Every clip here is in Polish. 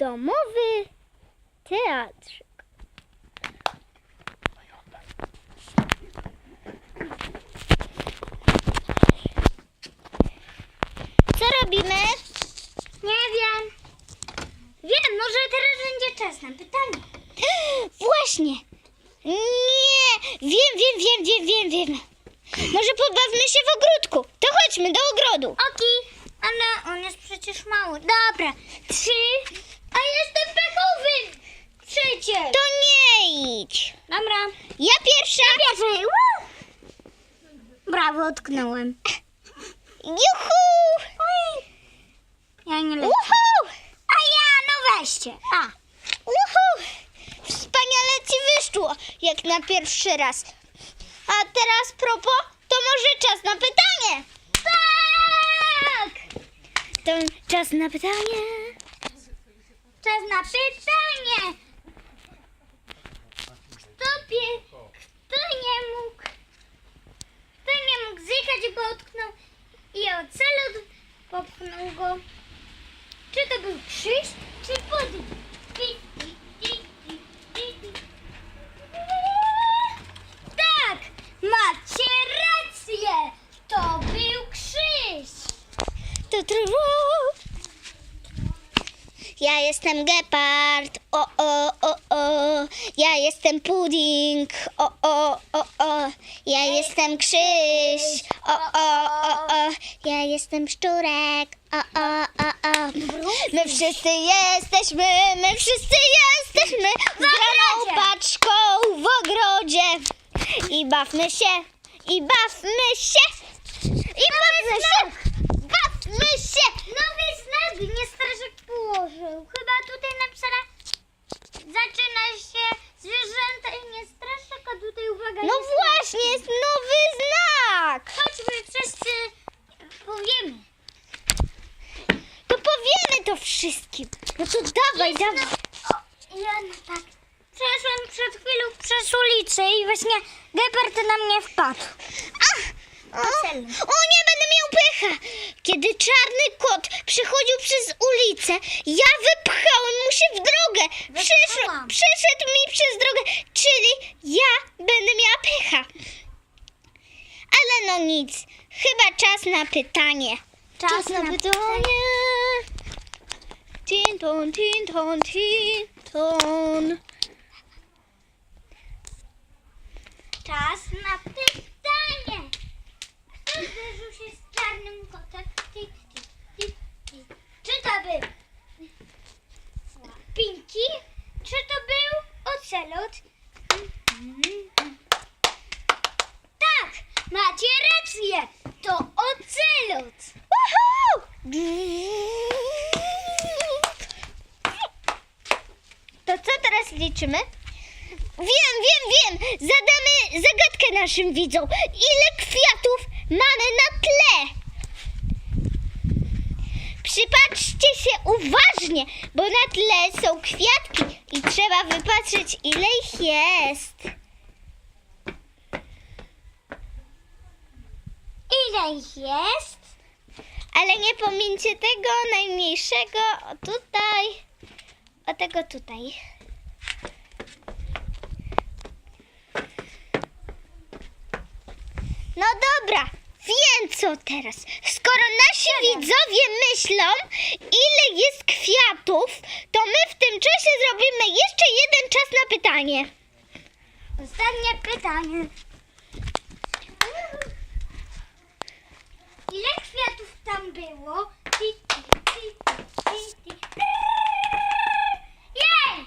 domowy teatr. Co robimy? Nie wiem. Wiem, może teraz będzie czas na pytanie. Właśnie. Nie, wiem, wiem, wiem, wiem, wiem, wiem. Może pobawmy się w ogródku. To chodźmy do ogrodu. Oki, ale on jest przecież mały. Dobra, trzy. A jestem pechowy. Przecież. To nie idź. Dobra. Ja pierwsza. Pierwszy. Woo! Brawo, utknąłem. Juhu! Ja nie lecę. Uhu! A ja, no weźcie. A. Uhu! Wspaniale ci wyszło, jak na pierwszy raz. A teraz propos, to może czas na pytanie. Tak! To czas na pytanie. Pytanie. Kto, pie, kto nie mógł, kto nie mógł zjechać, bo utknął i ocelot popchnął go? Czy to był krzyż, czy ti. Tak, macie rację. To był krzyż. Tu, ru. Ja jestem gepard, o, o, o, o. Ja jestem pudding, o, o, o, o. Ja jestem krzyż, o, o, o, o. Ja jestem szczurek, o, o, o, o. My wszyscy jesteśmy, my wszyscy jesteśmy zgraną paczką w ogrodzie. I bawmy się, i bawmy się, i bawmy się, bawmy się. Nowy znak nie strażak położył. Chyba tutaj napisane zaczyna się zwierzęta i nie straszak, a tutaj uwaga No jest właśnie, jest nowy znak. Chodźmy wszyscy powiemy. To powiemy to wszystkim. No to dawaj, Jest dawaj. no- O, ja no tak. Przeszłam przed chwilą przez ulicę i właśnie gepard na mnie wpadł. Ach, o, o nie. Kiedy czarny kot przechodził przez ulicę, ja wypchałem mu się w drogę. Wypchałam. przeszedł mi przez drogę, czyli ja będę miała pecha. Ale no nic, chyba czas na pytanie. Czas na pytanie. Tin ton, tin ton, tin ton. Czas na pytanie. Kto zderzył się z czarnym kotem? Ti, ti, ti, ti. Czy to był Pinki? Czy to był Tak, macie rację. To ocelot. Woohoo! To co teraz liczymy? Wiem, wiem, wiem! Zadamy zagadkę naszym widzom. Ile kwiatów mamy na tle? Przypatrzcie się uważnie, bo na tle są kwiatki i trzeba wypatrzeć, ile ich jest. Ile ich jest? Ale nie pomińcie tego najmniejszego, o tutaj, o tego tutaj. No dobra, wiem co teraz. Skoro nasi widzowie myślą, ile jest kwiatów, to my tym czasie zrobimy jeszcze jeden czas na pytanie. Ostatnie pytanie. Ile kwiatów tam było? Jej!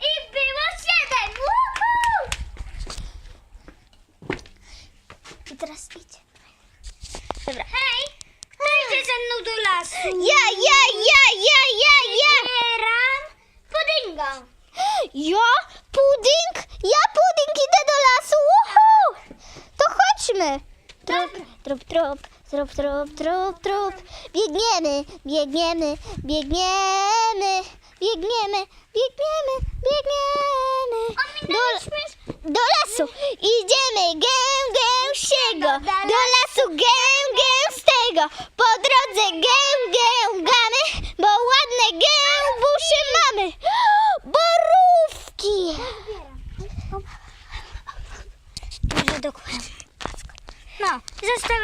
I było siedem! Woohoo! I teraz idź. Dobra. Hej! Kto idzie ze mną do lasu? Ja, ja, ja, ja, ja, ja. Zbieram puddinga. Ja? Pudding? Ja pudding idę do lasu. Uhu! To chodźmy. Trop, trop, trop, trop, trop, trop, trop. Biegniemy, biegniemy, biegniemy, biegniemy, biegniemy, biegniemy. Do, do lasu. Idziemy gę, gęsiego. Do lasu gę, gęstego. Po drodze gę,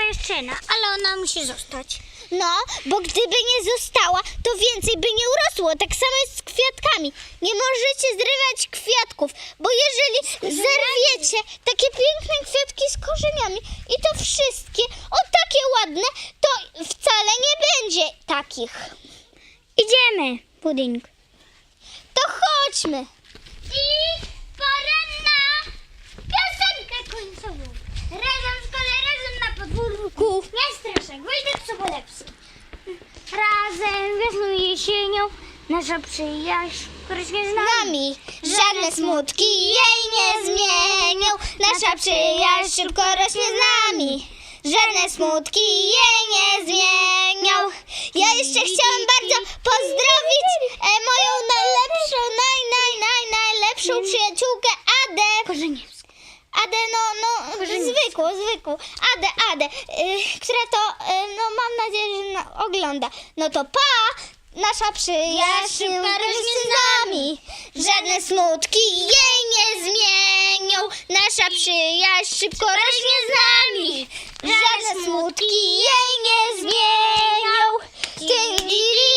jeszcze jedna, ale ona musi zostać. No, bo gdyby nie została, to więcej by nie urosło. Tak samo jest z kwiatkami. Nie możecie zrywać kwiatków, bo jeżeli zerwiecie takie piękne kwiatki z korzeniami i to wszystkie, o takie ładne, to wcale nie będzie takich. Idziemy, pudding. To chodźmy. I pora na piosenkę końcową. Razem w szkole, razem na podwórku. Nie straszek, Wojtek Sobolewski. Razem wiosną i jesienią nasza przyjaźń rośnie z Z nami. żadne smutki jej nie zmienią. Nasza przyjaźń szybko rośnie z nami. Żadne smutki jej nie zmienią. Ja jeszcze chciałam bardzo pozdrowić e, moją najlepszą, naj, naj, naj, najlepszą przyjaciółkę Adę. Korzeniewski. Adę, no, no, zwykłą, zwykłą. Adę, Adę, y, która to, y, no, mam nadzieję, że na, ogląda. No to pa, nasza przyjaźń ja rośnie z nami. Żadne smutki jej nie zmienią. Nasza przyjaźń szybko rośnie z nami. Żadne smutki jej nie zmienią. Dzięki.